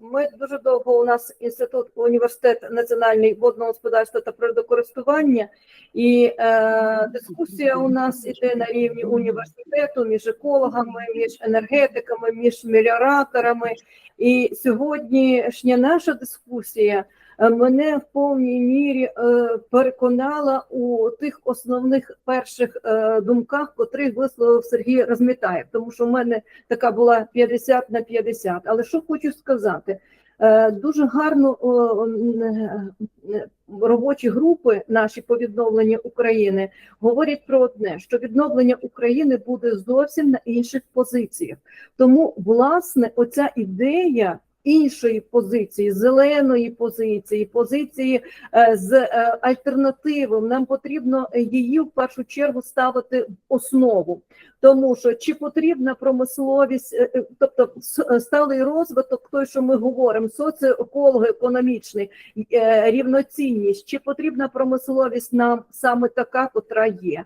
Ми дуже довго у нас інститут університет національний водного господарства та природокористування, і е, дискусія у нас іде на рівні університету між екологами, між енергетиками, між меліораторами. І сьогоднішня наша дискусія мене в повній мірі е, переконала у тих основних перших е, думках, котрих висловив Сергій Розмітаєв, тому що в мене така була 50 на 50. Але що хочу сказати, Е, дуже гарно е, робочі групи наші по відновленню України говорять про одне: що відновлення України буде зовсім на інших позиціях. Тому, власне, оця ідея. Іншої позиції, зеленої позиції, позиції е, з е, альтернативом. Нам потрібно її в першу чергу ставити в основу, тому що чи потрібна промисловість, е, тобто сталий розвиток, той, що ми говоримо, соціоеколого-економічний, е, рівноцінність, чи потрібна промисловість нам саме така, котра є,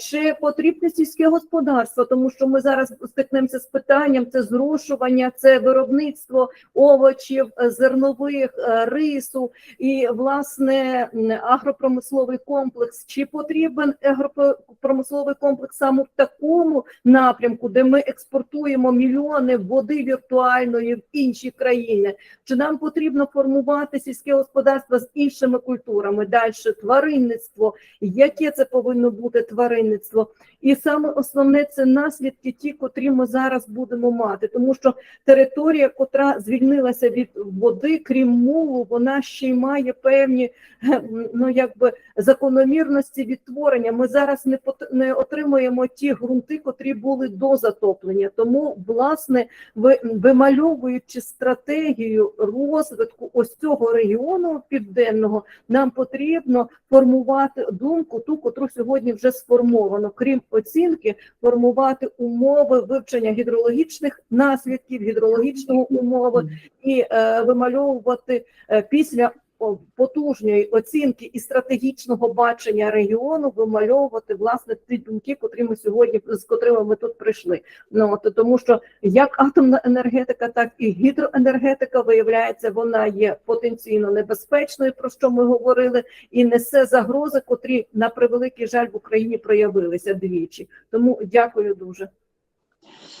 чи потрібне сільське господарство, тому що ми зараз стикнемося з питанням: це зрошування, це виробництво овочів, е, зернових, е, рису і власне агропромисловий комплекс. Чи потрібен агропромисловий комплекс саме в такому напрямку, де ми експортуємо мільйони води віртуальної в інші країни? Чи нам потрібно формувати сільське господарство з іншими культурами? Далі тваринництво, яке це повинно бути тваринництво? І саме основне це наслідки, ті, котрі ми зараз будемо мати, тому що територія, котра звільнилася від води, крім мулу, вона ще й має певні е, ну якби закономірності відтворення. Ми зараз не не отримуємо ті ґрунти, котрі були до затоплення. Тому, власне, ви вимальовуючи стратегію розвитку ось цього регіону південного, нам потрібно формувати думку, ту, котру сьогодні вже сформовано, крім оцінки, формувати умови вивчення гідрологічних наслідків, гідрологічного умови і е, вимальовувати е, після потужної оцінки і стратегічного бачення регіону, вимальовувати власне ті думки, котрі ми сьогодні з котрими ми тут прийшли. Ну от тому, що як атомна енергетика, так і гідроенергетика виявляється, вона є потенційно небезпечною, про що ми говорили, і несе загрози, котрі на превеликий жаль в Україні проявилися двічі. Тому дякую дуже.